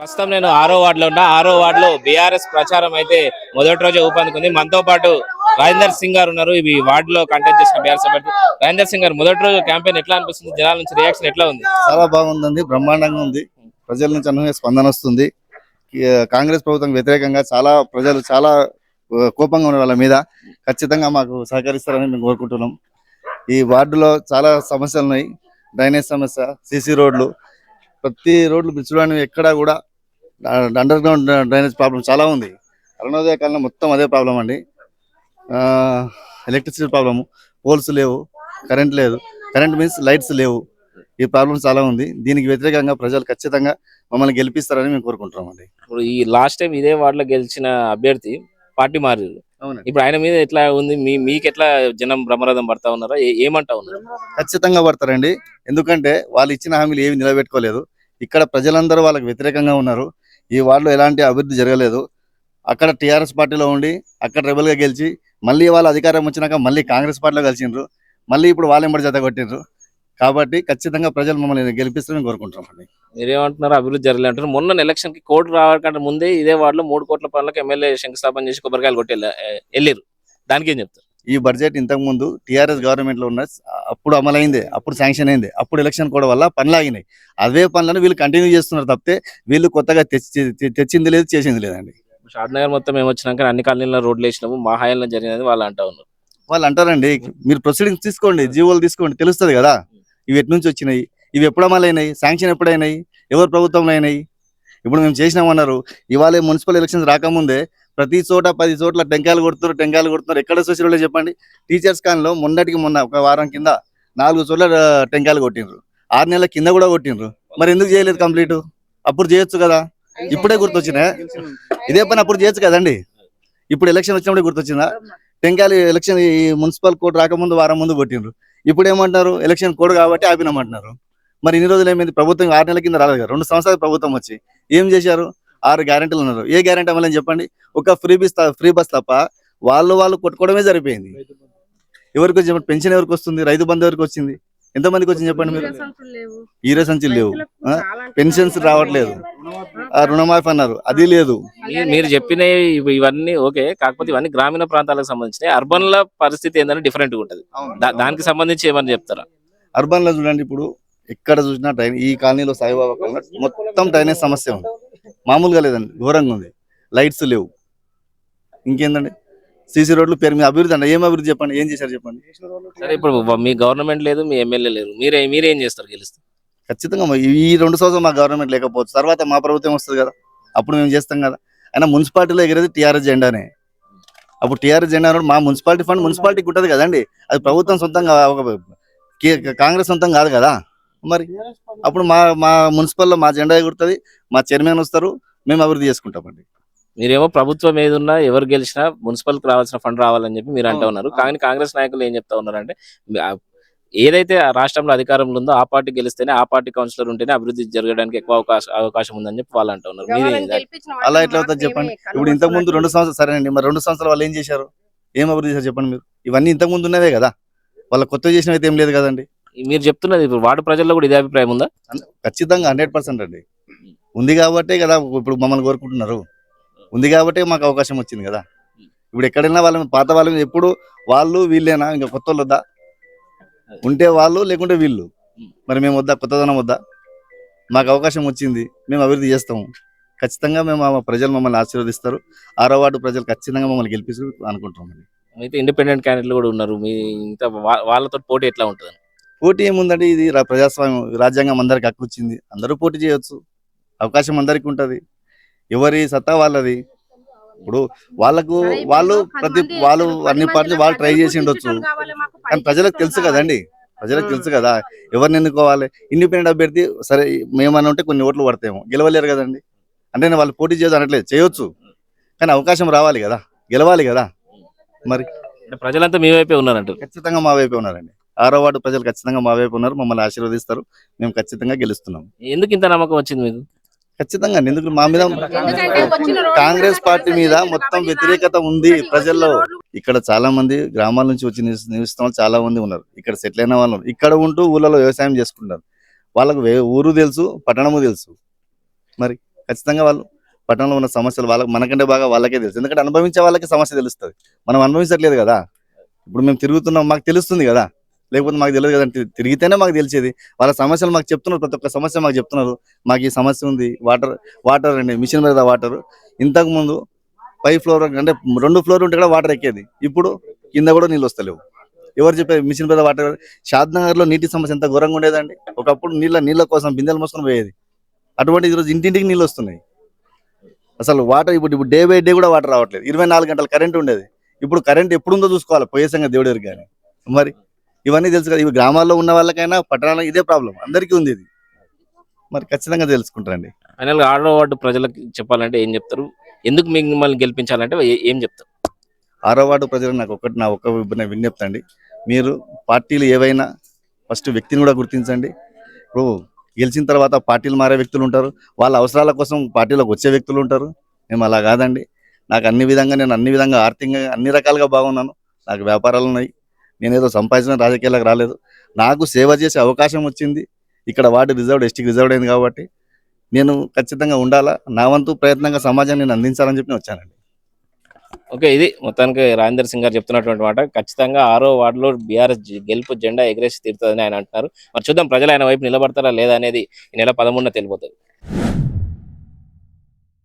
ప్రస్తుతం నేను ఆరో వార్డులో ఉన్నా. ఆరో వార్డులో బీఆర్ఎస్ ప్రచారం అయితే మొదటి రోజే ఊపందుకుంది. మనతో పాటు రాజేందర్ సింగ్ గారు ఉన్నారు. ఇవి వార్డులో కంటెక్ట్ చేసిన బీఆర్ఎస్ అభ్యర్థి. రాజేందర్ సింగ్ గారు మొదటి రోజు క్యాంపెయిన్ ఎట్లా అనిపిస్తుంది? జనాల నుంచి రియాక్షన్ ఎట్లా ఉంది? చాలా బాగుందండి. బ్రహ్మాండంగా ఉంది. ప్రజల నుంచి అనూహ్య స్పందన వస్తుంది. ఈ, కాంగ్రెస్ ప్రభుత్వం వ్యతిరేకంగా చాలా ప్రజలు చాలా కోపంగా ఉన్నారు వాళ్ళ మీద. ఖచ్చితంగా మాకు సహకరిస్తారని మేము కోరుకుంటున్నాం. ఈ వార్డులో చాలా సమస్యలు ఉన్నాయి. డ్రైనేజ్ సమస్య సీసీ రోడ్లు. ప్రతి రోడ్లు చూడడానికి ఎక్కడా కూడా అండర్ గ్రౌండ్ డ్రైనేజ్ ప్రాబ్లం చాలా ఉంది. అరుణోదయ కాలంలో మొత్తం అదే ప్రాబ్లం అండి. ఎలక్ట్రిసిటీ ప్రాబ్లము పోల్స్ లేవు కరెంట్ లేదు. కరెంట్ మీన్స్ లైట్స్ లేవు. ఈ ప్రాబ్లం చాలా ఉంది. దీనికి వ్యతిరేకంగా ప్రజలు ఖచ్చితంగా మమ్మల్ని గెలిపిస్తారని మేము కోరుకుంటున్నాం అండి. ఇప్పుడు ఈ లాస్ట్ టైం ఇదే వార్డులో గెలిచిన అభ్యర్థి పార్టీ అవునండి. ఇప్పుడు ఆయన మీద ఎట్లా ఉంది? మీ మీకు ఎట్లా జనం బ్రహ్మరథం పడతా ఉన్నారా? ఏమంటా ఉన్నారు? ఖచ్చితంగా పడతారండి. ఎందుకంటే వాళ్ళు ఇచ్చిన హామీలు ఏవి నిలబెట్టుకోలేదు. ఇక్కడ ప్రజలందరూ వాళ్ళకి వ్యతిరేకంగా ఉన్నారు. ఈ వార్డులో ఎలాంటి అభివృద్ధి జరగలేదు. అక్కడ టీఆర్ఎస్ పార్టీలో ఉండి అక్కడ రెబల్గా గెలిచి మళ్ళీ వాళ్ళ అధికారం వచ్చినాక మళ్ళీ కాంగ్రెస్ పార్టీలో కలిసిండ్రు. మళ్ళీ ఇప్పుడు వాళ్ళెంబడి జత కొట్టిండ్రు. కాబట్టి ఖచ్చితంగా ప్రజలు మమ్మల్ని గెలిపిస్తారని కోరుకుంటున్నాం మీరేమంటున్నారు? అభివృద్ధి జరగలేదు అంటారు మొన్న ఎలక్షన్కి కోర్టు రావడానికి ముందే ఇదే వార్డులో మూడు కోట్ల పనులకు ఎమ్మెల్యే శంకుస్థాపన చేసి కొబ్బరికాయలు కొట్టి వెళ్ళారు దానికి ఏం చెప్తారు? ఈ బడ్జెట్ ఇంతకు ముందు టిఆర్ఎస్ గవర్నమెంట్లో ఉన్న అప్పుడు అమలైంది అప్పుడు శాంక్షన్ అయింది అప్పుడు ఎలక్షన్ కూడా వల్ల పనులు ఆగినాయి. అదే పనులను వీళ్ళు కంటిన్యూ చేస్తున్నారు తప్పితే వీళ్ళు కొత్తగా తెచ్చి తెచ్చింది లేదు చేసింది లేదండి. షాద్ నగర్ మొత్తం ఏమొచ్చినాక అన్ని కాలనీలో రోడ్లు వేసినాము మా హాయంలో జరిగినది వాళ్ళు అంటా ఉన్నారు. వాళ్ళు అంటారండి మీరు ప్రొసీడింగ్స్ తీసుకోండి జీవోలు తీసుకోండి తెలుస్తుంది కదా. ఇవి ఎటు నుంచి వచ్చినాయి ఇవి ఎప్పుడు అమలైనాయి శాంక్షన్ ఎప్పుడైనాయి ఎవరు ప్రభుత్వంలో అయినాయి. ఇప్పుడు మేము చేసినామన్నారు ఇవాళ మున్సిపల్ ఎలక్షన్స్ రాకముందే ప్రతి చోట పది చోట్ల టెంకాయలు కొడుతున్నారు టెంకాయలు కొడుతున్నారు. ఎక్కడ సోషల్ చెప్పండి. టీచర్స్ కాన్లో మొన్నటికి మొన్న ఒక వారం కింద నాలుగు చోట్ల టెంకాయలు కొట్టిండ్రు. ఆరు నెలల కింద కూడా కొట్టిండ్రు. మరి ఎందుకు చేయలేదు కంప్లీట్? అప్పుడు చేయొచ్చు కదా. ఇప్పుడే గుర్తొచ్చినా? ఇదే పని అప్పుడు చేయొచ్చు కదండి. ఇప్పుడు ఎలక్షన్ వచ్చినప్పుడు గుర్తొచ్చిందా? టెంకాయలు ఎలక్షన్ ఈ మున్సిపల్ కోడ్ రాకముందు వారం ముందు కొట్టిండ్రు. ఇప్పుడు ఏమంటున్నారు? ఎలక్షన్ కోడ్ కాబట్టి ఆపినామంటున్నారు. మరి ఇన్ని రోజులు ఏమైంది? ప్రభుత్వం ఆరు నెలల కింద రాలేదు కదా. రెండు సంవత్సరాలు ప్రభుత్వం వచ్చి ఏం చేశారు? ఆరు గ్యారెంటీలు ఉన్నారు. ఏ గ్యారెంటీ అమలని చెప్పండి? ఒక ఫ్రీ బస్ ఫ్రీ బస్ తప్ప వాళ్ళు వాళ్ళు కొట్టుకోవడమే సరిపోయింది ఎవరికి వచ్చి చెప్పండి? పెన్షన్ ఎవరికి వస్తుంది? రైతు బంధు ఎవరికి వచ్చింది? ఎంతమందికి వచ్చింది చెప్పండి మీరు? ఈరే సంచులు లేవు? పెన్షన్స్ రావట్లేదు. ఆ రుణమాఫీ అన్నారు. అది లేదు. మీరు- చెప్పిన ఇవి- ఇవన్నీ ఓకే కాకపోతే ఇవన్నీ గ్రామీణ ప్రాంతాలకు సంబంధించినవి. అర్బన్ ల పరిస్థితి ఏంటంటే డిఫరెంట్గా ఉంటది. దా- దానికి సంబంధించి ఏమని చెప్తారా? అర్బన్లో చూడండి ఇప్పుడు ఎక్కడ చూసినా డ్రైన్ ఈ కాలనీలో సాయిబాబా కాలనీ మొత్తం డ్రైనేజ్ సమస్య ఉంది. మామూలుగా లేదండి ఘోరంగా ఉంది. లైట్స్ లేవు. ఇంకేందండి? సీసీ రోడ్లు పేరు మీద అభివృద్ధి అండి. ఏం అభివృద్ధి చెప్పండి? ఏం చేశారు చెప్పండి? సరే ఇప్పుడు మీ గవర్నమెంట్ లేదు మీ ఎమ్మెల్యే లేరు. మీరే మీరేం చేస్తారు గెలిస్తే ఖచ్చితంగా ఈ రెండు సంవత్సరం మా గవర్నమెంట్ లేకపోవచ్చు. తర్వాత మా ప్రభుత్వం వస్తుంది కదా. అప్పుడు మేము చేస్తాం కదా. అయినా మున్సిపాలిటీలో ఎగిరేది టీఆర్ఎస్ జెండానే. అప్పుడు టీఆర్ఎస్ జెండా మా మున్సిపాలిటీ ఫండ్ మున్సిపాలిటీకి ఉంటుంది కదండి. అది ప్రభుత్వం సొంతంగా కాంగ్రెస్ సొంతం కాదు కదా. మరి అప్పుడు మా మా మున్సిపల్లో మా జెండా ఎగురుతుంది మా చైర్మన్ వస్తారు మేము అభివృద్ధి చేసుకుంటామండి. మీరేమో ప్రభుత్వం ఏది ఉన్నా ఎవరు గెలిచినా మున్సిపల్కి రావాల్సిన ఫండ్ రావాలని చెప్పి మీరు అంటూ ఉన్నారు. కానీ కాంగ్రెస్ నాయకులు ఏం చెప్తా ఉన్నారంటే ఏదైతే ఆ రాష్ట్రంలో అధికారంలో ఉందో ఆ పార్టీ గెలిస్తేనే ఆ పార్టీ కౌన్సిలర్ ఉంటేనే అభివృద్ధి జరగడానికి ఎక్కువ అవకాశం అవకాశం ఉందని చెప్పి వాళ్ళు అంటూ ఉన్నారు. మీరే అలా ఎట్లా అవుతుంది చెప్పండి. ఇప్పుడు ఇంతకు ముందు రెండు సంవత్సరాలు సరేనండి మరి రెండు సంవత్సరాలు వాళ్ళు ఏం చేశారు? ఏం అభివృద్ధి చేశారు చెప్పండి మీరు? ఇవన్నీ ఇంతకు ముందు ఉన్నవే కదా. వాళ్ళ కొత్త చేసినవి అయితే ఏం లేదు కదండి. మీరు చెప్తున్నది ఇప్పుడు వార్డు ప్రజల్లో కూడా ఇదే అభిప్రాయం ఉందా? ఖచ్చితంగా హండ్రెడ్ పర్సెంట్ అండి. ఉంది కాబట్టే కదా ఇప్పుడు మమ్మల్ని కోరుకుంటున్నారు. ఉంది కాబట్టే మాకు అవకాశం వచ్చింది కదా. ఇప్పుడు ఎక్కడైనా వాళ్ళ పాత వాళ్ళ మీద ఎప్పుడు వాళ్ళు వీళ్ళేనా? ఇంకా కొత్త వాళ్ళు వద్దా? ఉంటే వాళ్ళు లేకుంటే వీళ్ళు. మరి మేము వద్దా? కొత్తదనం వద్దా? మాకు అవకాశం వచ్చింది. మేము అభివృద్ధి చేస్తాము. ఖచ్చితంగా మేము ఆ ప్రజలు మమ్మల్ని ఆశీర్వదిస్తారు. ఆరో వార్డు ప్రజలు ఖచ్చితంగా మమ్మల్ని గెలిపిస్తారు అనుకుంటున్నాం అయితే ఇండిపెండెంట్ క్యాండిడేట్లు కూడా ఉన్నారు. మీ ఇంత వా- వాళ్ళతో పోటీ ఎట్లా ఉంటుంది పోటీ ఏముందంటే ఇది ప్రజాస్వామ్యం రాజ్యాంగం అందరికి హక్కు వచ్చింది అందరూ పోటీ చేయొచ్చు. అవకాశం అందరికి ఉంటది. ఎవరి సత్తా వాళ్ళది. ఇప్పుడు వాళ్ళకు వాళ్ళు ప్రతి వాళ్ళు అన్ని పార్టీలు వాళ్ళు ట్రై చేసి ఉండొచ్చు కానీ ప్రజలకు తెలుసు కదండి ప్రజలకు తెలుసు కదా. ఎవరిని ఎన్నుకోవాలి? ఇండిపెండెంట్ అభ్యర్థి సరే మేమన్నా ఉంటే కొన్ని ఓట్లు పడతాము గెలవలేరు కదండి. అంటే నేను వాళ్ళు పోటీ చేయదు అనట్లేదు. చేయొచ్చు. కానీ అవకాశం రావాలి కదా. గెలవాలి కదా. మరి ప్రజలంతా మీ వైపే ఉన్నారంటారు. ఖచ్చితంగా మా వైపే ఉన్నారండి. ఆరో వార్డు ప్రజలు ఖచ్చితంగా మా వైపు ఉన్నారు మమ్మల్ని ఆశీర్వదిస్తారు. మేము ఖచ్చితంగా గెలుస్తున్నాం. ఎందుకు ఇంత నమ్మకం వచ్చింది మీకు? ఖచ్చితంగా. ఎందుకు మా మీద కాంగ్రెస్ పార్టీ మీద మొత్తం వ్యతిరేకత ఉంది. ప్రజల్లో ఇక్కడ చాలా మంది గ్రామాల నుంచి వచ్చి నివసి- నివసిస్తున్న వాళ్ళు చాలా మంది ఉన్నారు. ఇక్కడ సెటిల్ అయిన వాళ్ళు. ఇక్కడ ఉంటూ ఊళ్ళలో వ్యవసాయం చేసుకుంటారు. వాళ్ళకు ఊరు తెలుసు పట్టణము తెలుసు. మరి ఖచ్చితంగా వాళ్ళు పట్టణంలో ఉన్న సమస్యలు వాళ్ళకి మనకంటే బాగా వాళ్ళకే తెలుసు. ఎందుకంటే అనుభవించే వాళ్ళకి సమస్య తెలుస్తుంది. మనం అనుభవించట్లేదు కదా. ఇప్పుడు మేము తిరుగుతున్నాం మాకు తెలుస్తుంది కదా. లేకపోతే మాకు తెలియదు కదంటే తిరిగితేనే మాకు తెలిసేది. వాళ్ళ సమస్యలు మాకు చెప్తున్నారు. ప్రతి ఒక్క సమస్య మాకు చెప్తున్నారు. మాకు ఈ సమస్య ఉంది. వాటర్ వాటర్ అండి. మిషన్ మీద వాటర్. ఇంతకు ముందు పై ఫ్లోర్ అంటే రెండు ఫ్లోర్ ఉంటే కూడా వాటర్ ఎక్కేది. ఇప్పుడు కింద కూడా నీళ్ళు వస్తలేవు. ఎవరు చెప్పారు మిషన్ మీద వాటర్ షాద్ నీటి సమస్య ఎంత ఘోరంగా ఉండేదండి. ఒకప్పుడు నీళ్ళ నీళ్ళ కోసం బిందెలు మోసుకొని పోయేది. అటువంటి ఈరోజు ఇంటింటికి నీళ్ళు వస్తున్నాయి. అసలు వాటర్ ఇప్పుడు ఇప్పుడు డే బై డే కూడా వాటర్ రావట్లేదు. ఇరవై నాలుగు గంటలు కరెంట్ ఉండేది. ఇప్పుడు కరెంట్ ఎప్పుడుందో చూసుకోవాలి. పోయే సంగతి దేవుడు ఎరుగు కానీ. మరి ఇవన్నీ తెలుసు కదా. ఇవి గ్రామాల్లో ఉన్న వాళ్ళకైనా పట్టణాల్లో ఇదే ప్రాబ్లం. అందరికీ ఉంది ఇది. మరి ఖచ్చితంగా తెలుసుకుంటారండి. ఫైనల్ ఆరో వార్డు ప్రజలకు చెప్పాలంటే ఏం చెప్తారు? ఎందుకు మిమ్మల్ని గెలిపించాలంటే ఏ- ఏం చెప్తారు? ఆరో వార్డు ప్రజలు నాకు ఒకటి నా ఒక్క విజ్ఞ- విజ్ఞప్తి అండి. మీరు పార్టీలు ఏవైనా ఫస్ట్ వ్యక్తిని కూడా గుర్తించండి. ఇప్పుడు గెలిచిన తర్వాత పార్టీలు మారే వ్యక్తులు ఉంటారు. వాళ్ళ అవసరాల కోసం పార్టీలోకి వచ్చే వ్యక్తులు ఉంటారు. మేము అలా కాదండి. నాకు అన్ని విధంగా నేను అన్ని విధంగా ఆర్థికంగా అన్ని రకాలుగా బాగున్నాను. నాకు వ్యాపారాలు ఉన్నాయి. నేనేదో సంపాదించిన రాజకీయాలకు రాలేదు. నాకు సేవ చేసే అవకాశం వచ్చింది. ఇక్కడ వార్డు రిజర్వ్డ్ ఎస్టీకి రిజర్వ్డ్ అయింది కాబట్టి నేను ఖచ్చితంగా ఉండాలా? నా వంతు ప్రయత్నంగా సమాజాన్ని నేను అందించాలని చెప్పి వచ్చానండి. ఓకే ఇది మొత్తానికి రాజేందర్ సింగ్ గారు చెప్తున్నటువంటి మాట. ఖచ్చితంగా ఆరో వార్డులో బీఆర్ఎస్ గెలుపు జెండా ఎగరేసి తీరుతుందని ఆయన అంటున్నారు. మరి చూద్దాం ప్రజలు ఆయన వైపు నిలబడతారా లేదా అనేది ఈ నెల పదమూడున తెలిపోతుంది